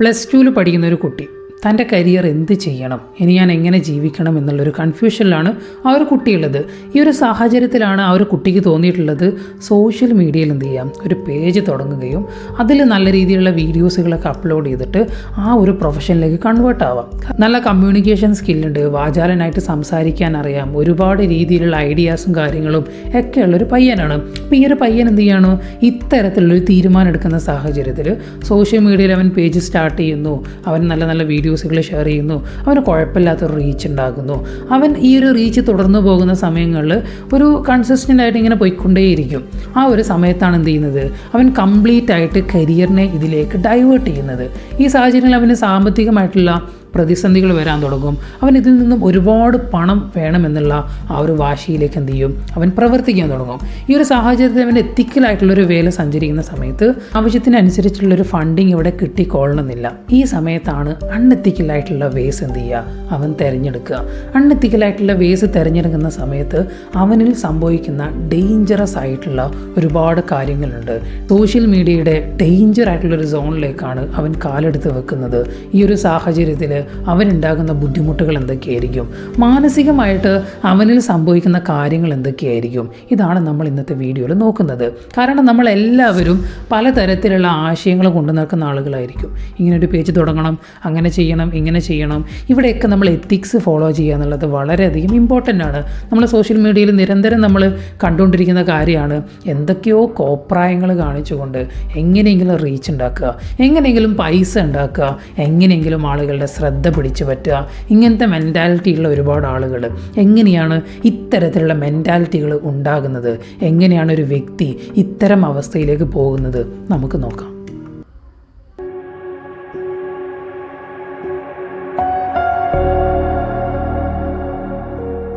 Plus ടുവിൽ പഠിക്കുന്ന ഒരു കുട്ടി. തന്റെ കരിയർ എന്ത് ചെയ്യണം? ഇനി ഞാൻ എങ്ങനെ ജീവിക്കണം എന്നുള്ളൊരു കൺഫ്യൂഷനിലാണ് ആ ഒരു കുട്ടിയുള്ളത്. ഈ ഒരു സാഹചര്യത്തിലാണ് ആ ഒരു കുട്ടിക്ക് തോന്നിയിട്ടുള്ളത് സോഷ്യൽ മീഡിയയിൽ എന്ത് ചെയ്യാം? ഒരു പേജ് തുടങ്ങുകയും അതിൽ നല്ല രീതിയിലുള്ള വീഡിയോസുകളൊക്കെ അപ്ലോഡ് ചെയ്തിട്ട് ആ ഒരു പ്രൊഫഷനിലേക്ക് കൺവേർട്ട് ആവാം. നല്ല കമ്മ്യൂണിക്കേഷൻ സ്കില്ലുണ്ട് വാചാലനായിട്ട് സംസാരിക്കാൻ അറിയാം ഒരുപാട് രീതിയിലുള്ള ഐഡിയാസും കാര്യങ്ങളും ഒക്കെ ഉള്ളൊരു പയ്യനാണ്. അപ്പോൾ ഈ ഒരു പയ്യൻ എന്ത് ചെയ്യണോ? ഇത്തരത്തിലുള്ളൊരു തീരുമാനം എടുക്കുന്ന സാഹചര്യത്തിൽ സോഷ്യൽ മീഡിയയിൽ അവൻ പേജ് സ്റ്റാർട്ട് ചെയ്യുന്നു അവൻ നല്ല നല്ല വീഡിയോസുകൾ ഷെയർ ചെയ്യുന്നു. അവന് കുഴപ്പമില്ലാത്തൊരു റീച്ച് ഉണ്ടാകുന്നു. അവൻ ഈ ഒരു റീച്ച് തുടർന്നു പോകുന്ന സമയങ്ങളിൽ ഒരു കൺസിസ്റ്റന്റ് ആയിട്ട് ഇങ്ങനെ പോയിക്കൊണ്ടേയിരിക്കും. ആ ഒരു സമയത്താണ് എന്ത് ചെയ്യുന്നത്? അവൻ കംപ്ലീറ്റ് ആയിട്ട് കരിയറിനെ ഇതിലേക്ക് ഡൈവേർട്ട് ചെയ്യുന്നത്. ഈ സാഹചര്യങ്ങളിൽ അവന് സാമ്പത്തികമായിട്ടുള്ള പ്രതിസന്ധികൾ വരാൻ തുടങ്ങും. അവൻ ഇതിൽ നിന്നും ഒരുപാട് പണം വേണമെന്നുള്ള ആ ഒരു വാശിയിലേക്ക് എന്ത് ചെയ്യും? അവൻ പ്രവർത്തിക്കാൻ തുടങ്ങും. ഈ ഒരു സാഹചര്യത്തിൽ അവൻ എത്തിക്കലായിട്ടുള്ളൊരു വേല സഞ്ചരിക്കുന്ന സമയത്ത് ആവശ്യത്തിനനുസരിച്ചുള്ളൊരു ഫണ്ടിങ് ഇവിടെ കിട്ടിക്കൊള്ളണമെന്നില്ല. ഈ സമയത്താണ് അൺഎത്തിക്കലായിട്ടുള്ള വേസ് എന്ത് ചെയ്യുക? അവൻ തിരഞ്ഞെടുക്കുക. അൺഎത്തിക്കലായിട്ടുള്ള വേസ് തിരഞ്ഞെടുക്കുന്ന സമയത്ത് അവനിൽ സംഭവിക്കുന്ന ഡേഞ്ചറസ് ആയിട്ടുള്ള ഒരുപാട് കാര്യങ്ങളുണ്ട്. സോഷ്യൽ മീഡിയയുടെ ഡേഞ്ചർ ആയിട്ടുള്ള ഒരു സോണിലേക്കാണ് അവൻ കാലെടുത്ത് വെക്കുന്നത്. ഈ ഒരു സാഹചര്യത്തിൽ അവനുണ്ടാകുന്ന ബുദ്ധിമുട്ടുകൾ എന്തൊക്കെയായിരിക്കും? മാനസികമായിട്ട് അവനിൽ സംഭവിക്കുന്ന കാര്യങ്ങൾ എന്തൊക്കെയായിരിക്കും? ഇതാണ് നമ്മൾ ഇന്നത്തെ വീഡിയോയിൽ നോക്കുന്നത്. കാരണം നമ്മൾ എല്ലാവരും പലതരത്തിലുള്ള ആശയങ്ങൾ കൊണ്ടു നടക്കുന്ന ആളുകളായിരിക്കും. ഇങ്ങനെ ഒരു പേജ് തുടങ്ങണം അങ്ങനെ ചെയ്യണം ഇങ്ങനെ ചെയ്യണം. ഇവിടെയൊക്കെ നമ്മൾ എത്തിക്സ് ഫോളോ ചെയ്യുക എന്നുള്ളത് വളരെയധികം ഇമ്പോർട്ടന്റ് ആണ്. നമ്മൾ സോഷ്യൽ മീഡിയയിൽ നിരന്തരം നമ്മൾ കണ്ടുകൊണ്ടിരിക്കുന്ന കാര്യമാണ്. എന്തൊക്കെയോ കോപ്രായങ്ങൾ കാണിച്ചുകൊണ്ട് എങ്ങനെയെങ്കിലും റീച്ച് ഉണ്ടാക്കുക എങ്ങനെയെങ്കിലും പൈസ ഉണ്ടാക്കുക എങ്ങനെയെങ്കിലും ആളുകളുടെ ശ്രദ്ധ പിടിച്ചു പറ്റുക. ഇങ്ങനത്തെ മെന്റാലിറ്റി ഉള്ള ഒരുപാട് ആളുകൾ. എങ്ങനെയാണ് ഇത്തരത്തിലുള്ള മെന്റാലിറ്റികൾ ഉണ്ടാകുന്നത്? എങ്ങനെയാണ് ഒരു വ്യക്തി ഇത്തരം അവസ്ഥയിലേക്ക് പോകുന്നത്? നമുക്ക് നോക്കാം.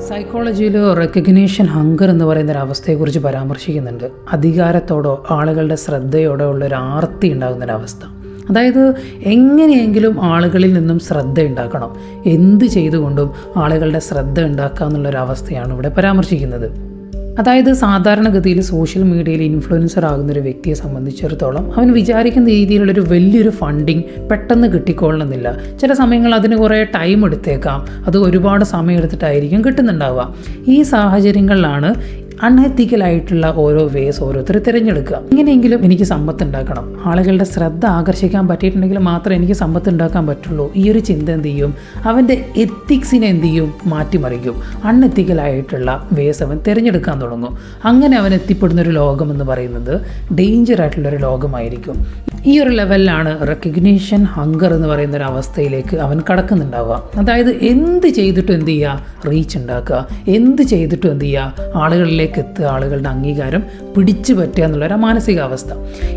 സൈക്കോളജിയിൽ റെക്കഗ്നീഷൻ ഹങ്കർ എന്ന് പറയുന്ന ഒരു അവസ്ഥയെക്കുറിച്ച് പരാമർശിക്കുന്നുണ്ട്. അധികാരത്തോടോ ആളുകളുടെ ശ്രദ്ധയോടോ ഉള്ള ഒരു ആർത്തി ഉണ്ടാകുന്ന ഒരു അവസ്ഥ. അതായത് എങ്ങനെയെങ്കിലും ആളുകളിൽ നിന്നും ശ്രദ്ധ ഉണ്ടാക്കണം. എന്ത് ചെയ്തുകൊണ്ടും ആളുകളുടെ ശ്രദ്ധ ഉണ്ടാക്കുക എന്നുള്ളൊരവസ്ഥയാണ് ഇവിടെ പരാമർശിക്കുന്നത്. അതായത് സാധാരണഗതിയിൽ സോഷ്യൽ മീഡിയയിൽ ഇൻഫ്ലുവൻസർ ആകുന്ന ഒരു വ്യക്തിയെ സംബന്ധിച്ചിടത്തോളം അവൻ വിചാരിക്കുന്ന രീതിയിലുള്ളൊരു വലിയൊരു ഫണ്ടിങ് പെട്ടെന്ന് കിട്ടിക്കൊള്ളണമെന്നില്ല. ചില സമയങ്ങൾ അതിന് കുറേ ടൈം എടുത്തേക്കാം അത് ഒരുപാട് സമയം എടുത്തിട്ടായിരിക്കും കിട്ടുന്നുണ്ടാവുക. ഈ സാഹചര്യങ്ങളിലാണ് അൺഎത്തിക്കലായിട്ടുള്ള ഓരോ വേസ് ഓരോരുത്തർ തിരഞ്ഞെടുക്കുക. ഇങ്ങനെയെങ്കിലും എനിക്ക് സമ്പത്ത് ഉണ്ടാക്കണം. ആളുകളുടെ ശ്രദ്ധ ആകർഷിക്കാൻ പറ്റിയിട്ടുണ്ടെങ്കിൽ മാത്രമേ എനിക്ക് സമ്പത്ത് ഉണ്ടാക്കാൻ പറ്റുള്ളൂ. ഈ ഒരു ചിന്ത എന്ത് ചെയ്യും? അവന്റെ എത്തിക്സിനെ എന്ത് ചെയ്യും? മാറ്റിമറിക്കും. അൺഎത്തിക്കലായിട്ടുള്ള വേസ് അവൻ തിരഞ്ഞെടുക്കാൻ തുടങ്ങും. അങ്ങനെ അവൻ എത്തിപ്പെടുന്ന ഒരു ലോകം എന്ന് പറയുന്നത് ഡേഞ്ചർ ആയിട്ടുള്ള ഒരു ലോകമായിരിക്കും. ഈ ഒരു ലെവലിലാണ് റെക്കഗ്നീഷൻ ഹങ്കർ എന്ന് പറയുന്ന ഒരു അവസ്ഥയിലേക്ക് അവൻ കടക്കുന്നുണ്ടാവുക. അതായത് എന്ത് ചെയ്തിട്ടും എന്ത് ചെയ്യുക? റീച്ച് ഉണ്ടാക്കുക. എന്ത് ചെയ്തിട്ടും എന്ത് ചെയ്യുക? ആളുകളിലേക്ക് എത്തുക ആളുകളുടെ അംഗീകാരം പിടിച്ചു പറ്റുക എന്നുള്ളൊരു മാനസികാവസ്ഥ.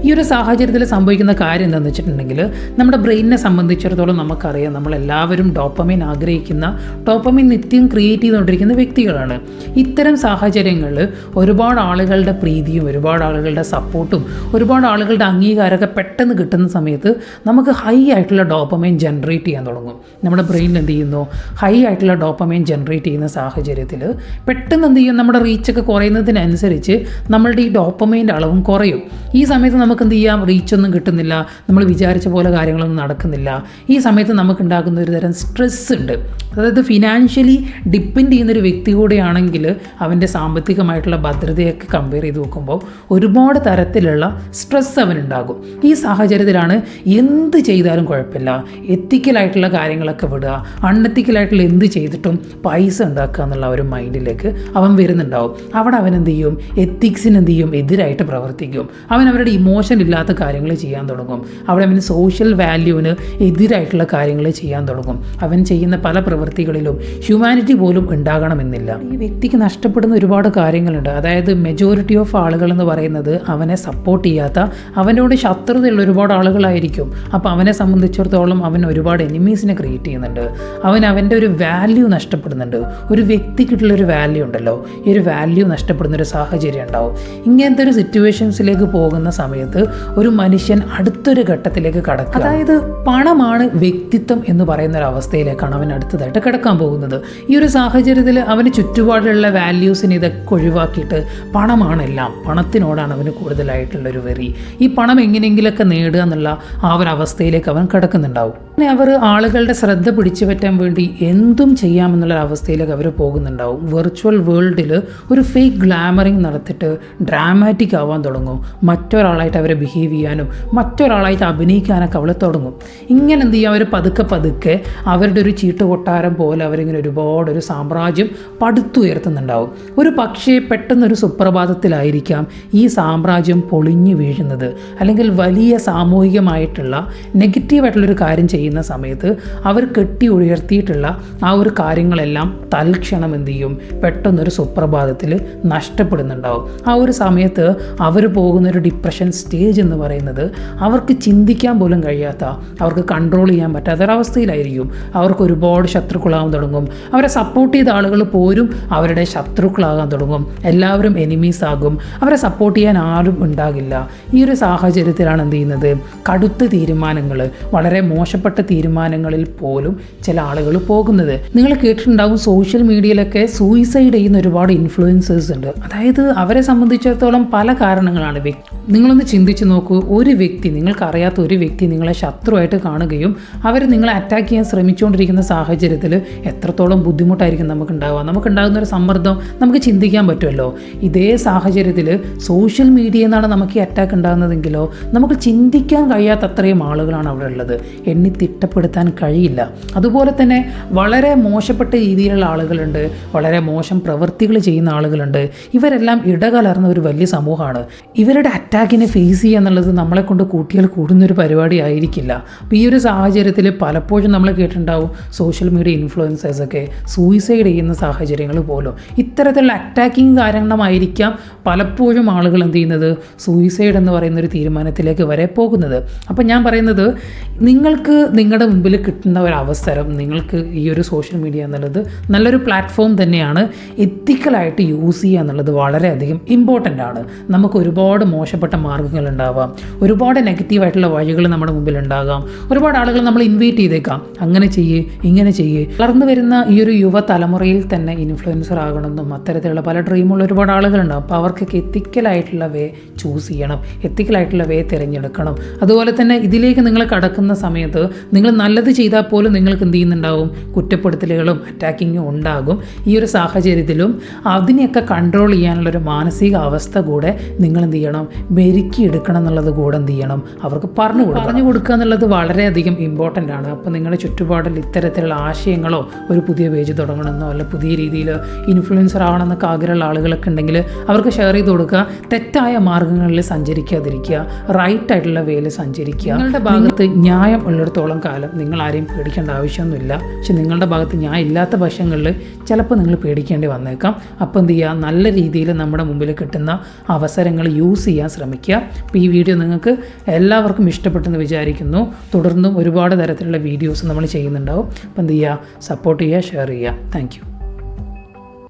ഈ ഒരു സാഹചര്യത്തിൽ സംഭവിക്കുന്ന കാര്യം എന്താണെന്ന് വെച്ചിട്ടുണ്ടെങ്കിൽ നമ്മുടെ ബ്രെയിനിനെ സംബന്ധിച്ചിടത്തോളം നമുക്കറിയാം നമ്മളെല്ലാവരും ഡോപ്പമൈൻ ആഗ്രഹിക്കുന്ന ഡോപ്പമൈൻ നിത്യം ക്രിയേറ്റ് ചെയ്തുകൊണ്ടിരിക്കുന്ന വ്യക്തികളാണ്. ഇത്തരം സാഹചര്യങ്ങളിൽ ഒരുപാട് ആളുകളുടെ പ്രീതിയും ഒരുപാട് ആളുകളുടെ സപ്പോർട്ടും ഒരുപാട് ആളുകളുടെ അംഗീകാരമൊക്കെ പെട്ടെന്ന് കിട്ടുന്ന സമയത്ത് നമുക്ക് ഹൈ ആയിട്ടുള്ള ഡോപ്പമൈൻ ജനറേറ്റ് ചെയ്യാൻ തുടങ്ങും. നമ്മുടെ ബ്രെയിൻ എന്ത് ചെയ്യുന്നു? ഹൈ ആയിട്ടുള്ള ഡോപ്പമൈൻ ജനറേറ്റ് ചെയ്യുന്ന സാഹചര്യത്തിൽ പെട്ടെന്ന് എന്ത് ചെയ്യും? നമ്മുടെ റീച്ചൊക്കെ കുറയുന്നതിനനുസരിച്ച് നമ്മളുടെ ഈ ഡോപ്പമൈന്റെ അളവും കുറയും. ഈ സമയത്ത് നമുക്ക് എന്ത് ചെയ്യാം റീച്ചൊന്നും കിട്ടുന്നില്ല. നമ്മൾ വിചാരിച്ച പോലെ കാര്യങ്ങളൊന്നും നടക്കുന്നില്ല. ഈ സമയത്ത് നമുക്ക് ഉണ്ടാക്കുന്ന ഒരു തരം സ്ട്രെസ് ഉണ്ട്. അതായത് ഫിനാൻഷ്യലി ഡിപ്പെൻഡ് ചെയ്യുന്നൊരു വ്യക്തി കൂടെയാണെങ്കിൽ അവന്റെ സാമ്പത്തികമായിട്ടുള്ള ഭദ്രതയൊക്കെ കമ്പയർ ചെയ്ത് നോക്കുമ്പോൾ ഒരുപാട് തരത്തിലുള്ള സ്ട്രെസ് അവനുണ്ടാകും. ഈ സാഹചര്യത്തിലാണ് എന്ത് ചെയ്താലും കുഴപ്പമില്ല. എത്തിക്കലായിട്ടുള്ള കാര്യങ്ങളൊക്കെ വിടുക. അൺഎത്തിക്കലായിട്ടുള്ള എന്ത് ചെയ്തിട്ടും പൈസ ഉണ്ടാക്കുക എന്നുള്ള ഒരു മൈൻഡിലേക്ക് അവൻ വരുന്നുണ്ടാവും. അവിടെ അവൻ എന്ത് ചെയ്യും? എത്തിക്സിന് എന്ത് ചെയ്യും? എതിരായിട്ട് പ്രവർത്തിക്കും. അവൻ അവരുടെ ഇമോഷൻ ഇല്ലാത്ത കാര്യങ്ങൾ ചെയ്യാൻ തുടങ്ങും. അവിടെ അവന് സോഷ്യൽ വാല്യൂവിന് എതിരായിട്ടുള്ള കാര്യങ്ങൾ ചെയ്യാൻ തുടങ്ങും. അവൻ ചെയ്യുന്ന പല പ്രവൃത്തികളിലും ഹ്യൂമാനിറ്റി പോലും ഉണ്ടാകണമെന്നില്ല. ഈ വ്യക്തിക്ക് നഷ്ടപ്പെടുന്ന ഒരുപാട് കാര്യങ്ങളുണ്ട്. അതായത് മെജോറിറ്റി ഓഫ് ആളുകൾ എന്ന് പറയുന്നത് അവനെ സപ്പോർട്ട് ചെയ്യാത്ത അവനോട് ശത്രുതയുള്ള ഒരുപാട് ആളുകളായിരിക്കും. അപ്പോൾ അവനെ സംബന്ധിച്ചിടത്തോളം അവൻ ഒരുപാട് എനിമീസിനെ ക്രിയേറ്റ് ചെയ്യുന്നുണ്ട്. അവൻ അവന്റെ ഒരു വാല്യൂ നഷ്ടപ്പെടുന്നുണ്ട്. ഒരു വ്യക്തിക്കിട്ടുള്ള ഒരു വാല്യൂ ഉണ്ടല്ലോ. ഈ ഒരു വാല്യൂ നഷ്ടപ്പെടുന്ന ഒരു സാഹചര്യം ഉണ്ടാവും. ഇങ്ങനത്തെ ഒരു സിറ്റുവേഷൻസിലേക്ക് പോകുന്ന സമയത്ത് ഒരു മനുഷ്യൻ അടുത്തൊരു ഘട്ടത്തിലേക്ക് കടക്കുക. അതായത് പണമാണ് വ്യക്തിത്വം എന്ന് പറയുന്ന ഒരു അവസ്ഥയിലേക്കാണ് അവൻ അടുത്തതായിട്ട് കിടക്കാൻ പോകുന്നത്. ഈ ഒരു സാഹചര്യത്തിൽ അവന് ചുറ്റുപാടിലുള്ള വാല്യൂസിനെ ഇതൊക്കെ ഒഴിവാക്കിയിട്ട് പണമാണെല്ലാം പണത്തിനോടാണ് അവന് കൂടുതലായിട്ടുള്ളൊരു വെറി ഈ പണം എങ്ങനെയെങ്കിലൊക്കെ നേടുക എന്നുള്ള ആ ഒരു അവസ്ഥയിലേക്ക് അവൻ കിടക്കുന്നുണ്ടാവും. പിന്നെ അവർ ആളുകളുടെ ശ്രദ്ധ പിടിച്ചു പറ്റാൻ വേണ്ടി എന്തും ചെയ്യാമെന്നുള്ള അവസ്ഥയിലേക്ക് അവർ പോകുന്നുണ്ടാവും. വെർച്വൽ വേൾഡിൽ ഒരു ഫേക്ക് ഗ്ലാമറിങ് നടത്തിയിട്ട് ഡ്രാമാറ്റിക് ആവാൻ തുടങ്ങും. മറ്റൊരാളായിട്ട് അവരെ ബിഹേവ് ചെയ്യാനും മറ്റൊരാളായിട്ട് അഭിനയിക്കാനൊക്കെ അവളെ തുടങ്ങും. ഇങ്ങനെ എന്ത് ചെയ്യും? അവർ പതുക്കെ പതുക്കെ അവരുടെ ഒരു ചീട്ട് കൊട്ടാരം പോലെ അവരിങ്ങനെ ഒരുപാട് ഒരു സാമ്രാജ്യം പടുത്തുയർത്തുന്നുണ്ടാവും. ഒരു പക്ഷേ പെട്ടെന്നൊരു സുപ്രഭാതത്തിലായിരിക്കാം ഈ സാമ്രാജ്യം പൊളിഞ്ഞു വീഴുന്നത്. അല്ലെങ്കിൽ വലിയ സാമൂഹികമായിട്ടുള്ള നെഗറ്റീവായിട്ടുള്ളൊരു കാര്യം ചെയ്യുന്ന സമയത്ത് അവർ കെട്ടി ഉയർത്തിയിട്ടുള്ള ആ ഒരു കാര്യങ്ങളെല്ലാം തൽക്ഷണം എന്ത് ചെയ്യും? പെട്ടെന്നൊരു സുപ്രഭാതത്തിൽ നഷ്ടപ്പെടുന്നുണ്ടാവും. ആ ഒരു സമയത്ത് അവർ പോകുന്ന ഒരു ഡിപ്രഷൻ സ്റ്റേജ് എന്ന് പറയുന്നത് അവർക്ക് ചിന്തിക്കാൻ പോലും കഴിയാത്ത അവർക്ക് കൺട്രോൾ ചെയ്യാൻ പറ്റാത്തൊരവസ്ഥയിലായിരിക്കും. അവർക്ക് ഒരുപാട് ശത്രുക്കളാകാൻ തുടങ്ങും. അവരെ സപ്പോർട്ട് ചെയ്ത ആളുകൾ പോലും അവരുടെ ശത്രുക്കളാകാൻ തുടങ്ങും. എല്ലാവരും എനിമീസ് ആകും. അവരെ സപ്പോർട്ട് ചെയ്യാൻ ആരും ഉണ്ടാകില്ല. ഈ ഒരു സാഹചര്യത്തിലാണ് എന്ത് ചെയ്യുന്നത്? കടുത്ത തീരുമാനങ്ങൾ വളരെ മോശപ്പെട്ട തീരുമാനങ്ങളിൽ പോലും ചില ആളുകൾ പോകുന്നത്. നിങ്ങൾ കേട്ടിട്ടുണ്ടാവും സോഷ്യൽ മീഡിയയിലൊക്കെ സൂയിസൈഡ് ചെയ്യുന്ന ഒരുപാട് ഇൻഫ്ലുവൻസേഴ്സ് ഉണ്ട്. അതായത് അവരെ സംബന്ധിച്ചിടത്തോളം പല കാരണങ്ങളാണ് വ്യക്തി നിങ്ങളൊന്ന് ചിന്തിച്ച് നോക്കൂ ഒരു വ്യക്തി നിങ്ങൾക്കറിയാത്ത ഒരു വ്യക്തി നിങ്ങളെ ശത്രുവായിട്ട് കാണുകയും അവർ നിങ്ങളെ അറ്റാക്ക് ചെയ്യാൻ ശ്രമിച്ചുകൊണ്ടിരിക്കുന്ന സാഹചര്യത്തിൽ എത്രത്തോളം ബുദ്ധിമുട്ടായിരിക്കും നമുക്ക് ഉണ്ടാവുക നമുക്കുണ്ടാകുന്ന ഒരു സമ്മർദ്ദം നമുക്ക് ചിന്തിക്കാൻ പറ്റുമല്ലോ. ഇതേ സാഹചര്യത്തിൽ സോഷ്യൽ മീഡിയയിൽ നിന്നാണ് നമുക്ക് ഈ അറ്റാക്ക് ഉണ്ടാകുന്നതെങ്കിലോ നമുക്ക് ചിന്തിക്കാൻ കഴിയാത്ത അത്രയും ആളുകളാണ് അവിടെ ഉള്ളത്. എണ്ണി തിട്ടപ്പെടുത്താൻ കഴിയില്ല. അതുപോലെ തന്നെ വളരെ മോശപ്പെട്ട രീതിയിലുള്ള ആളുകളുണ്ട് വളരെ മോശം പ്രവൃത്തികൾ ചെയ്യുന്ന ആളുകളുണ്ട്. ഇവരെല്ലാം ഇടകലർന്ന ഒരു വലിയ സമൂഹമാണ്. ഇവരുടെ അറ്റാക്കിനെ ഫേസ് ചെയ്യുക എന്നുള്ളത് നമ്മളെ കൊണ്ട് കൂട്ടിയാൽ കൂടുന്നൊരു പരിപാടി ആയിരിക്കില്ല. അപ്പോൾ ഈ ഒരു സാഹചര്യത്തിൽ പലപ്പോഴും നമ്മൾ കേട്ടിട്ടുണ്ടാവും സോഷ്യൽ മീഡിയ ഇൻഫ്ലുവൻസേഴ്സൊക്കെ സൂയിസൈഡ് ചെയ്യുന്ന സാഹചര്യങ്ങൾ പോലും. ഇത്തരത്തിലുള്ള അറ്റാക്കിങ് കാരണമായിരിക്കാം പലപ്പോഴും ആളുകൾ എന്ത് ചെയ്യുന്നത്? സൂയിസൈഡ് എന്ന് പറയുന്ന ഒരു തീരുമാനത്തിലേക്ക് വരെ പോകുന്നത്. അപ്പോൾ ഞാൻ പറയുന്നത് നിങ്ങൾക്ക് നിങ്ങളുടെ മുമ്പിൽ കിട്ടുന്ന ഒരു അവസരം നിങ്ങൾക്ക് ഈ ഒരു സോഷ്യൽ മീഡിയ എന്നുള്ളത് നല്ലൊരു പ്ലാറ്റ്ഫോം തന്നെയാണ്. എത്തിക്കലായിട്ട് യൂസ് ചെയ്യുക എന്നുള്ളത് വളരെയധികം ഇമ്പോർട്ടന്റ് ആണ്. നമുക്ക് ഒരുപാട് മോശപ്പെട്ട മാർഗങ്ങൾ ഉണ്ടാവാം. ഒരുപാട് നെഗറ്റീവ് ആയിട്ടുള്ള വഴികൾ നമ്മുടെ മുമ്പിൽ ഉണ്ടാകാം. ഒരുപാട് ആളുകൾ നമ്മൾ ഇൻവൈറ്റ് ചെയ്തേക്കാം. അങ്ങനെ ചെയ്യേ ഇങ്ങനെ ചെയ്യേ. വളർന്നു വരുന്ന ഈ ഒരു യുവതലമുറയിൽ തന്നെ ഇൻഫ്ലുവൻസർ ആകണമെന്നും അത്തരത്തിലുള്ള പല ഡ്രീമുള്ള ഒരുപാട് ആളുകളുണ്ടാവും. അപ്പോൾ അവർക്കൊക്കെ എത്തിക്കലായിട്ടുള്ള വേ ചൂസ് ചെയ്യണം. എത്തിക്കലായിട്ടുള്ള വേ തിരഞ്ഞെടുക്കണം. അതുപോലെ തന്നെ ഇതിലേക്ക് നിങ്ങൾ കടക്കുന്ന സമയത്ത് നിങ്ങൾ നല്ലത് ചെയ്താൽ പോലും നിങ്ങൾക്ക് എന്ത് ചെയ്യുന്നുണ്ടാവും? കുറ്റപ്പെടുത്തലുകളും അറ്റാക്കിങ്ങും ഉണ്ടാകും. ഈ ഒരു സാഹചര്യത്തിലും അതിനെയൊക്കെ കൺട്രോൾ ചെയ്യാനുള്ളൊരു മാനസിക അവസ്ഥ കൂടെ നിങ്ങൾ എന്ത് ചെയ്യണം മെരുക്കിയെടുക്കണം എന്നുള്ളത് കൂടെ എന്ത് ചെയ്യണം? അവർക്ക് പറഞ്ഞു കൊടുക്കുക പറഞ്ഞു കൊടുക്കുക എന്നുള്ളത് വളരെയധികം ഇമ്പോർട്ടന്റ് ആണ്. അപ്പോൾ നിങ്ങളുടെ ചുറ്റുപാടിൽ ഇത്തരത്തിലുള്ള ആശയങ്ങളോ ഒരു പുതിയ പേജ് തുടങ്ങണമെന്നോ അല്ല പുതിയ രീതിയിൽ ഇൻഫ്ലുവൻസർ ആവണമെന്നൊക്കെ ആഗ്രഹമുള്ള ആളുകളൊക്കെ ഉണ്ടെങ്കിൽ അവർക്ക് ഷെയർ ചെയ്ത് കൊടുക്കുക. തെറ്റായ മാർഗങ്ങളിൽ സഞ്ചരിക്കാതിരിക്കുക. റൈറ്റ് ആയിട്ടുള്ള വേയിൽ സഞ്ചരിക്കുക. നിങ്ങളുടെ ഭാഗത്ത് ന്യായം ഉള്ളിടത്തോളം കാലം നിങ്ങൾ ആരെയും പേടിക്കേണ്ട ആവശ്യമൊന്നുമില്ല. പക്ഷെ നിങ്ങളുടെ ഭാഗത്ത് ഞാൻ ഇല്ലാത്ത വശങ്ങളിൽ ചിലപ്പോൾ നിങ്ങൾ പേടിക്കേണ്ടി വന്നേക്കാം. അപ്പോൾ എന്ത് ചെയ്യുക? നല്ല രീതിയിൽ നമ്മുടെ മുമ്പിൽ കിട്ടുന്ന അവസരങ്ങൾ യൂസ് ചെയ്യാൻ ശ്രമിക്കുക. അപ്പോൾ ഈ വീഡിയോ നിങ്ങൾക്ക് എല്ലാവർക്കും ഇഷ്ടപ്പെട്ടെന്ന് വിചാരിക്കുന്നു. തുടർന്നും ഒരുപാട് തരത്തിലുള്ള വീഡിയോസ് നമ്മൾ ചെയ്യുന്നുണ്ടാവും. അപ്പോൾ എന്ത് ചെയ്യുക? സപ്പോർട്ട് ചെയ്യുക ഷെയർ ചെയ്യുക. താങ്ക്